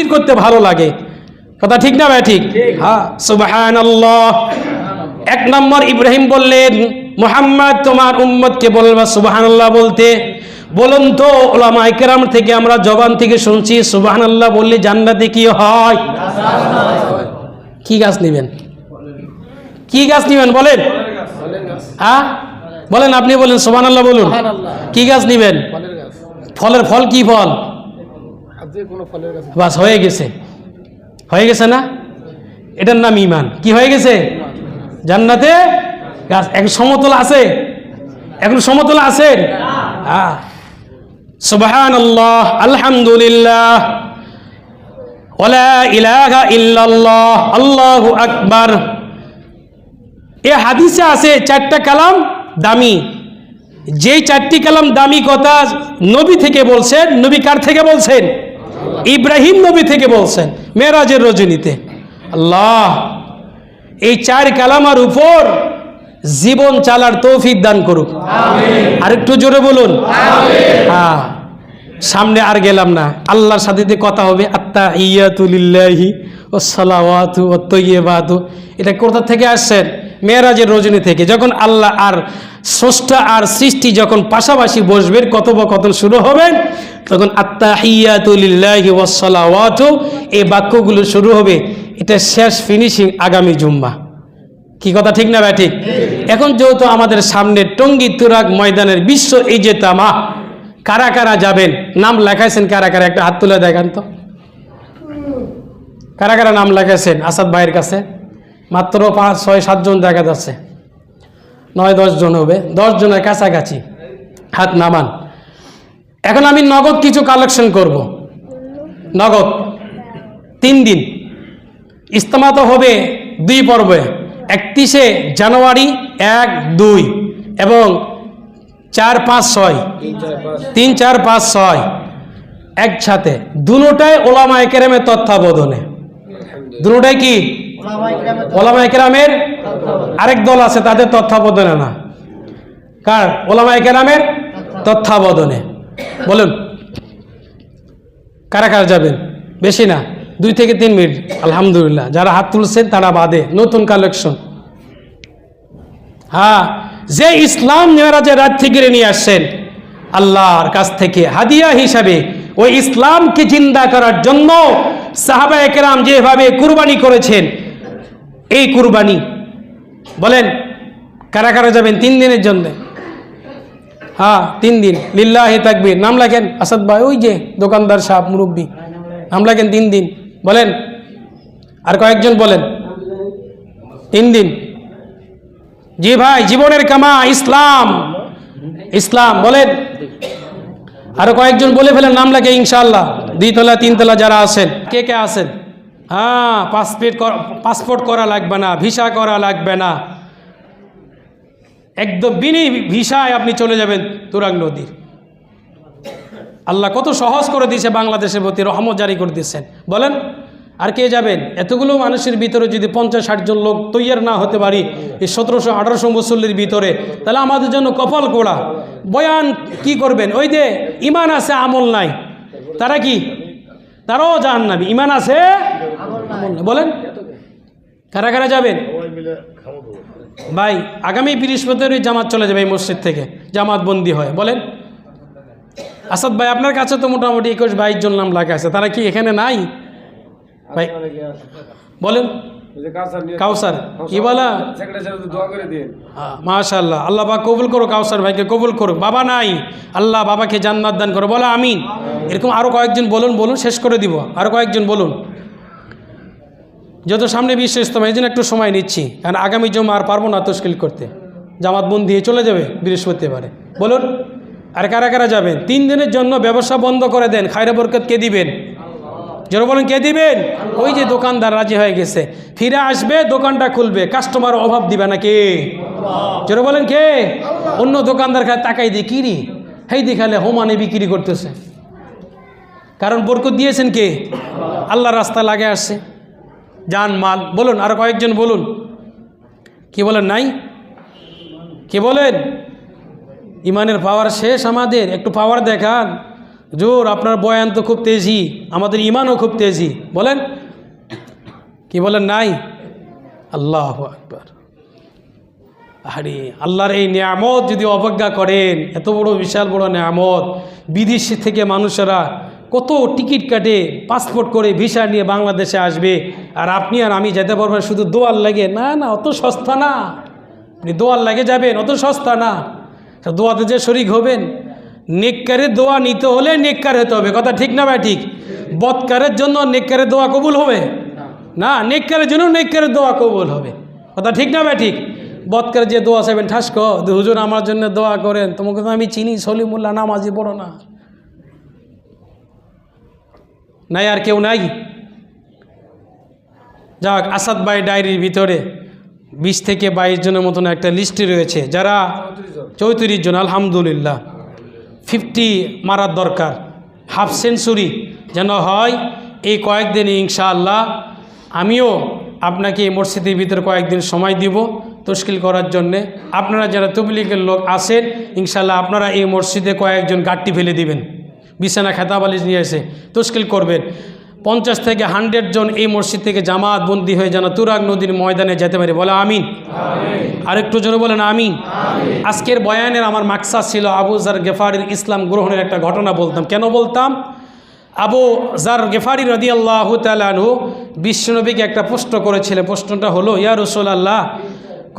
তাফসির করতে ভালো লাগে। কথা ঠিক না ভাই ঠিক? হ্যাঁ। সুবাহান এক নম্বর ইব্রাহিম বললেন মোহাম্মদ তোমার উম্মতকে বলবা সুবাহান বলতে। বলুন তো ওলামা থেকে আমরা জবান থেকে শুনছি সুবাহান আল্লাহ বললে জান্নাতে কি হয়? কি গাছ নেবেন? কি গাছ নেবেন বলেন? হ্যাঁ? বলেন আপনি বলেন সুবাহান আল্লাহ বলুন কি গাছ নেবেন? ফলের ফল কি ফল? বাস, হয়ে গেছে। হয়ে গেছে না? এটার নাম ইমান কি হয়ে গেছে? জান্নাতে? গাছ, এখন সমতল আছে? এখন সমতল আছে? হ্যাঁ সুবহান আল্লাহ আলহামদুলিল্লাহ। ওলা ইলাহা ইল্লাল্লাহ আকবার। এ হাদিসে আছে চারটা কালাম দামি। যেই চারটি কালাম দামি কথা নবী থেকে বলছেন, নবী কার থেকে বলছেন? ইব্রাহিম নবী থেকে বলছেন মেরাজের রজনীতে আল্লাহ এই চার কালামার উপর জীবন চালার তৌফিক দান করুক। আর একটু জোরে বলুন। হ্যাঁ সামনে আর গেলাম না। আল্লাহর সাথে কথা হবে আত্মা ইয়াতুলিল্লাহি ও সালাওয়াতু ও তৈবাতু এটা কোথা থেকে আসছেন? মেয়েরাজের রজনী থেকে যখন আল্লাহ আর স্রষ্টা আর সৃষ্টি যখন পাশাপাশি বসবেন কথোপকথন শুরু হবেন তখন আত্মা হিয়াতুলিল্লাহি ও সালাওয়াতু, এই বাক্যগুলো শুরু হবে। এটা শেষ ফিনিশিং আগামী জুম্মা। কি কথা, ঠিক না ভাই, ঠিক? এখন যেহেতু আমাদের সামনে টঙ্গী তুরাগ ময়দানের বিশ্ব এই যে তামা কারা কারা যাবেন? নাম লেখাইছেন কারা কারা? একটা হাত তুলে দেখান তো। কারা কারা নাম লেখাইছেন? আসাদ ভাইয়ের কাছে। মাত্র পাঁচ ছয় সাতজন দেখা যাচ্ছে নয় দশ জন হবে। দশ জনের কাছাকাছি হাত নামান। এখন আমি নগদ কিছু কালেকশন করব। নগদ। তিন দিন। ইস্তেমা তো হবে দুই পর্বে। একত্রিশে জানুয়ারি এক দুই এবং চার পাঁচ ছয়। তিন চার পাঁচ ছয়। একসাথে। দুটাই ওলামা একেরামের তত্ত্বাবধানে। দুটাই কি? ওলামা একেরামের আরেক দল আছে, তাদের তত্ত্বাবধানে না। কার? ওলামা একেরামের তত্ত্বাবধানে। বলুন, কারা কারা যাবেন? বেশি না, দুই থেকে তিন মিনিট, আলহামদুলিল্লাহ। যারা হাত তুলছেন, তারা বাদে। নতুন কালেকশন হ্যাঁ যে ইসলাম মেয়েরাজের রাত থেকে নিয়ে আসছেন, আল্লাহর কাছ থেকে হাদিয়া হিসাবে, ওই ইসলামকে জিন্দা করার জন্য সাহাবা একরাম যেভাবে কুরবানি করেছেন এই কুরবানি। বলেন, কারা কারা যাবেন তিন দিনের জন্য? হ্যাঁ তিন দিন। লিল্লাহে তাকবীর। নাম লেখেন আসাদ ভাই, ওই যে দোকানদার সাহেব, মুরব্বী। নাম লেখেন তিন দিন। বলেন, আর কয়েকজন বলেন, তিন দিন। জি ভাই, জীবনের কামা, ইসলাম। ইসলাম, বলেন। আরও কয়েকজন বলে ফেলেন, নাম লেখে ইনশাল্লাহ দ্বিতলা তিনতলা যারা আছেন, কে কে আছেন? হ্যাঁ পাসপোর্ট পাসপোর্ট করা লাগবে না ভিসা করা লাগবে না। একদম বিনি ভিসায় আপনি চলে যাবেন তুরাগ নদীর। আল্লাহ কত সহজ করে দিয়েছে বাংলাদেশের প্রতি, রহমত জারি করে দিয়েছেন। বলেন, আর কে যাবেন? এতগুলো মানুষের ভিতরে যদি পঞ্চাশ, ষাট জন লোক তৈয়ার না হতে পারি, এই সতেরোশো, আঠারোশো মুসল্লির ভিতরে, তাহলে আমাদের জন্য কপাল কোড়া বয়ান কি করবেন? ওই যে ইমান আছে, আমল নাই। তারা কি? তারাও না ইমান আছে আমল নাই। বলেন। কারা কারা যাবেন? ভাই, আগামী বৃহস্পতিবার জামাত চলে যাবে এই মসজিদ থেকে, জামাত বন্দি হয়। বলেন। আসাদ ভাই, আপনার কাছে তো মোটামুটি একুশ বাইশ জন নাম লাগা আছে, তারা কি এখানে নাই? ভাই, বলেন। কাউসার, কি বলা? মাশাল্লাহ আল্লাহ বা কবুল করো কাউসার ভাইকে, কবুল করো বাবা নাই। আল্লাহ বাবাকে জান্নাত দান করো। বলো আমিন। এরকম আরও কয়েকজন বলুন বলুন, শেষ করে দিব। আরও কয়েকজন বলুন। যত সামনে বিশ্ব ইস্তমা এই জন্য একটু সময় নিচ্ছি। কারণ আগামী জমা আর পারব না তশকিল করতে। জামাত বন্দি হয়ে চলে যাবে বৃহস্পতিবারে। বলুন, আর কারা কারা যাবেন? তিন দিনের জন্য ব্যবসা বন্ধ করে দেন। খায়রা বরকত কে দিবেন? যারা বলেন, কে দিবেন? ওই যে দোকানদার রাজি হয়ে গেছে। ফিরে আসবে, দোকানটা খুলবে। কাস্টমার অভাব দিবে না কে? যারা বলেন, কে? অন্য দোকানদার খায় তাকাই দিয়ে কিরি হেই দেখালে হোমানে বিক্রি করতেছে। কারণ বরকত দিয়েছেন কে? আল্লাহ রাস্তা লাগে আসছে। যান, মাল, বলুন, আর কয়েকজন বলুন। কি বলেন নাই? কে বলেন? ইমানের পাওয়ার শেষ আমাদের, একটু পাওয়ার দেখান। জোর, আপনার বয়ান তো খুব তেজি, আমাদের ইমানও খুব তেজি। বলেন, কি বলেন নাই? আল্লাহ আকবার। আরে আল্লাহর এই নিয়ামত যদি অবজ্ঞা করেন, এত বড়, বিশাল বড় নিয়ামত, বিদেশি থেকে মানুষেরা কত টিকিট কাটে পাসপোর্ট করে ভিসা নিয়ে বাংলাদেশে আসবে, আর আপনি আর আমি যেতে পারবেন শুধু দোয়ার লাগে। না না, অত সস্তা না। আপনি দোয়ার লাগে যাবেন, অত সস্তা না। দোয়াতে যে শরিক হবেন নেককারের দোয়া নিতে হলে নেককার হতে হবে। কথা ঠিক না ভাই ঠিক? বৎকারের জন্য নেককারের দোয়া কবুল হবে? না, নেককারের জন্য নেককারের দোয়া কবুল হবে। কথা ঠিক না ভাই ঠিক? বৎকার যে দোয়া চাইবেন, ঠাস হুজুর, আমার জন্য দোয়া করেন। তোমাকে তো আমি চিনি, সলিমুল্লাহ নামাজি পড়ো না। নাই আর কেউ নাই? যাক, আসাদ ভাই ডায়েরির ভিতরে বিশ থেকে বাইশ জনের মতন একটা লিস্টে রয়েছে, যারা চৌত্রিশ জন, আলহামদুলিল্লাহ। ফিফটি মারার দরকার, হাফ সেঞ্চুরি যেন হয় এই কয়েকদিন ইনশাআল্লাহ। আমিও আপনাকে এই মসজিদের ভিতরে কয়েকদিন সময় দিব তশকিল করার জন্যে। আপনারা যারা তবলিগের লোক আসেন ইনশাআল্লাহ আপনারা এই মসজিদে কয়েকজন গাট্টি ফেলে দিবেন। বিছানা খেতাবালিশ নিয়ে এসে তশকিল করবেন। পঞ্চাশ থেকে হান্ড্রেড জন এই মসজিদ থেকে জামাত বন্দী হয়ে যেন তুরাগ নদীর ময়দানে যেতে পারে। বলে আমিন। আরেকটু জোরে বলেন আমিন। আজকের বয়ানের আমার মাকসাদ ছিল আবু জার গেফারির ইসলাম গ্রহণের একটা ঘটনা বলতাম। কেন বলতাম? আবু জার গেফারি রদি আল্লাহ তালু বিশ্বনবীকে একটা প্রশ্ন করেছিলেন। প্রশ্নটা হলো ইয়া রসুল আল্লাহ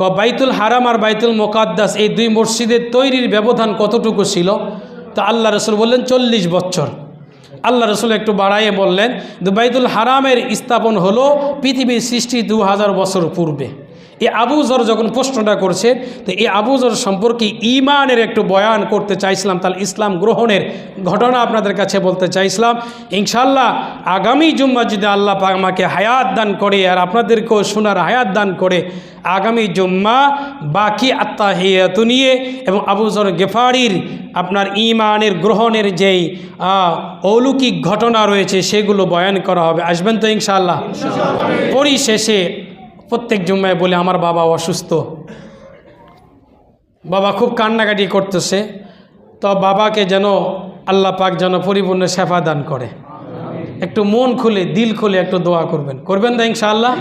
ক বাইতুল হারাম আর বাইতুল মোকাদ্দাস এই দুই মসজিদের তৈরির ব্যবধান কতটুকু ছিল? তো আল্লাহ রসুল বললেন, চল্লিশ বছর। আল্লাহ রসুল একটু বাড়াইয়ে বললেন বাইদুল হারামের স্থাপন হলো পৃথিবীর সৃষ্টি দু হাজার বছর পূর্বে। এই আবুজর যখন প্রশ্নটা করছে, তো এই আবুজর সম্পর্কে ইমানের একটু বয়ান করতে চাইছিলাম, তাহলে ইসলাম গ্রহণের ঘটনা আপনাদের কাছে বলতে চাইছিলাম। ইনশাল্লাহ আগামী জুম্মা যদি আল্লাহ আমাকে হায়াত দান করে আর আপনাদেরকেও শোনার হায়াত দান করে, আগামী জুম্মা বাকি আত্মা আত্মাহিয়াত নিয়ে এবং আবুজর গেফারির আপনার ইমানের গ্রহণের যেই অলৌকিক ঘটনা রয়েছে, সেগুলো বয়ান করা হবে। আসবেন তো ইনশাআল্লাহ? পরিশেষে প্রত্যেক জুম্মায় বলে, আমার বাবা অসুস্থ। বাবা খুব কান্নাকাটি করতেছে। তো বাবাকে যেন আল্লাহ পাক যেন পরিপূর্ণ সেবা দান করে। একটু মন খুলে, দিল খুলে একটু দোয়া করবেন। করবেন তো ইনশাআল্লাহ?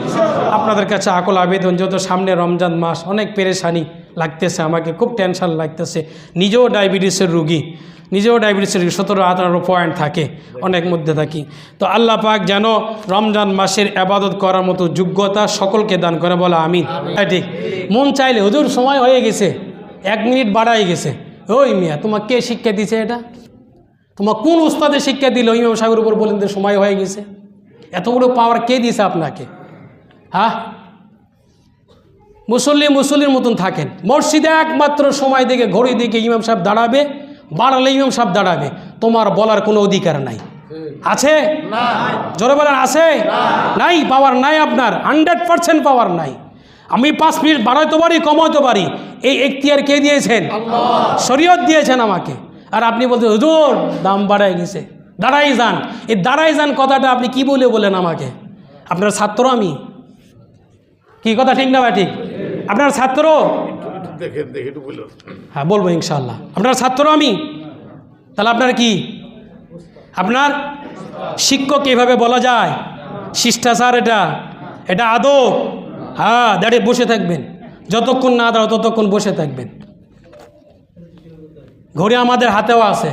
আপনাদের কাছে আকল আবেদন যত সামনে রমজান মাস, অনেক পেরেশানি লাগতেছে, আমাকে খুব টেনশান লাগতেছে। নিজেও ডায়াবেটিসের রুগী। নিজেও ডায়াবেটিসের সতেরো আঠারো পয়েন্ট থাকে অনেক মধ্যে থাকি। তো আল্লাহ পাক যেন রমজান মাসের আবাদত করার মতো যোগ্যতা সকলকে দান করে বলা আমি ঠিক? মন চাইলে হুজুর সময় হয়ে গেছে। এক মিনিট বাড়াই গেছে। ওই মিয়া তোমার কে শিক্ষা দিছে এটা? তোমার কোন উস্তাদে শিক্ষা দিল? ইমাম সাহেবের উপর বলেন যে সময় হয়ে গেছে। এতগুলো পাওয়ার কে দিয়েছে আপনাকে? হ্যাঁ মুসল্লি মুসল্লির মতন থাকেন। মসজিদে একমাত্র সময় দেখে ঘড়ি দিকে ইমাম সাহেব দাঁড়াবে। বাড়ালে ইমাম সাহেব দাঁড়াবে। তোমার বলার কোনো অধিকার নাই। আছে? জোরে বলেন আছে? নাই পাওয়ার নাই আপনার। হান্ড্রেড পার্সেন্ট পাওয়ার নাই। আমি পাঁচ মিনিট বাড়াইতে পারি কমাইতে পারি। এই এখতিয়ার কে দিয়েছেন? শরীয়ত দিয়েছেন আমাকে। আর আপনি বলতে হুজুর দাম বাড়াই গেছে। দাঁড়াই যান। এই দাঁড়াই যান কথাটা আপনি কি বলে বলেন আমাকে? আপনার ছাত্র আমি। কি কথা ঠিক না ভাই ঠিক? আপনার ছাত্র? দেখেন দেখে একটু বলুন। হ্যাঁ বলব ইনশাল্লাহ আপনার ছাত্র আমি? তাহলে আপনার কি? আপনার শিক্ষক এভাবে বলা যায়? শিষ্টাচার এটা। এটা আদব। হ্যাঁ দাঁড়িয়ে বসে থাকবেন। যতক্ষণ না দাঁড়াও, ততক্ষণ বসে থাকবেন। ঘড়ি আমাদের হাতেও আছে।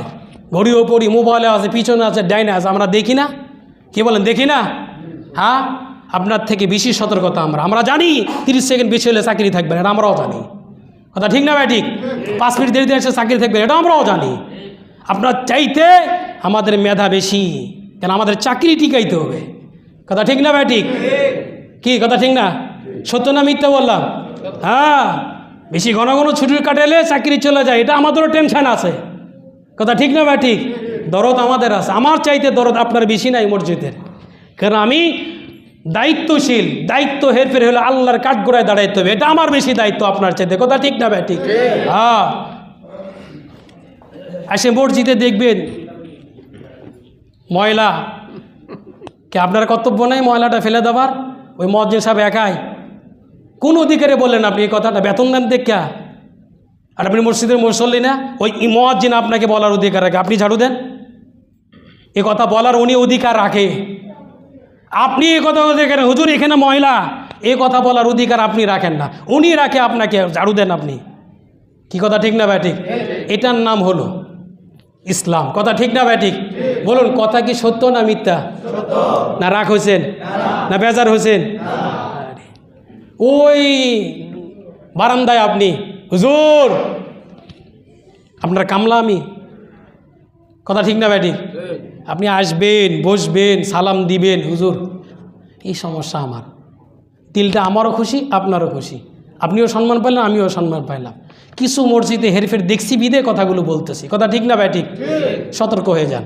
ঘড়ি ওপরই মোবাইলে আছে, পিছনে আছে, ডাইনে আছে। আমরা দেখি না? কি বলেন, দেখি না? হ্যাঁ? আপনার থেকে বেশি সতর্কতা আমরা। আমরা জানি, তিরিশ সেকেন্ড বেশি হলে চাকরি থাকবে না আমরাও জানি। কথা ঠিক না ভাই ঠিক? পাঁচ মিনিট দেরিতে এসে চাকরি থাকবে, এটা আমরাও জানি। আপনার চাইতে আমাদের মেধা বেশি, কেন আমাদের চাকরি টিকাইতে হবে। কথা ঠিক না ভাই ঠিক? কি কথা ঠিক না? সত্য না মিথ্যা বললাম? হ্যাঁ বেশি ঘন ঘন ছুটি কাটালে চাকরি চলে যায়, এটা আমাদেরও টেনশন আছে। কথা ঠিক না ভাই ঠিক? দরদ আমাদের আছে, আমার চাইতে দরদ আপনার বেশি নাই মসজিদের। কারণ আমি দায়িত্বশীল দায়িত্ব হেরফের হলে আল্লাহর কাঠগোড়ায় দাঁড়াইতে হবে। এটা আমার বেশি দায়িত্ব আপনার চাইতে কথা ঠিক না ভাই? ঠিক। হ্যাঁ। আসে মসজিদে দেখবেন ময়লা। কে আপনার কর্তব্য নেই ময়লাটা ফেলে দেওয়ার? ওই মসজিদ সাহেব একাই। কোন অধিকারে বললেন আপনি এই কথাটা? বেতন দেন দেখা। আর আপনি মসজিদের মুসল্লি না ওই মসজিদ আপনাকে বলার অধিকার রাখে। আপনি ঝাড়ু দেন। এ কথা বলার উনি অধিকার রাখে। আপনি এ কথা দেখেন হুজুর, এখানে ময়লা। এ কথা বলার অধিকার আপনি রাখেন না। উনি রাখে আপনাকে, ঝাড়ু দেন আপনি। কি কথা, ঠিক না ঠিক? এটার নাম হলো ইসলাম। কথা ঠিক না ঠিক? বলুন, কথা কি সত্য না মিথ্যা? না রাগ হোসেন না বেজার হোসেন ওই বারান্দায় আপনি, হুজুর, আপনার কামলা আমি। কথা ঠিক না ঠিক? আপনি আসবেন বসবেন সালাম দিবেন হুজুর। এই সমস্যা আমার। তিলটা আমারও খুশি আপনারও খুশি। আপনিও সম্মান পাইলেন আমিও সম্মান পাইলাম। কিছু মসজিদে হেরফের দেখছি বিদে কথাগুলো বলতেছি। কথা ঠিক না ভাই ঠিক। সতর্ক হয়ে যান।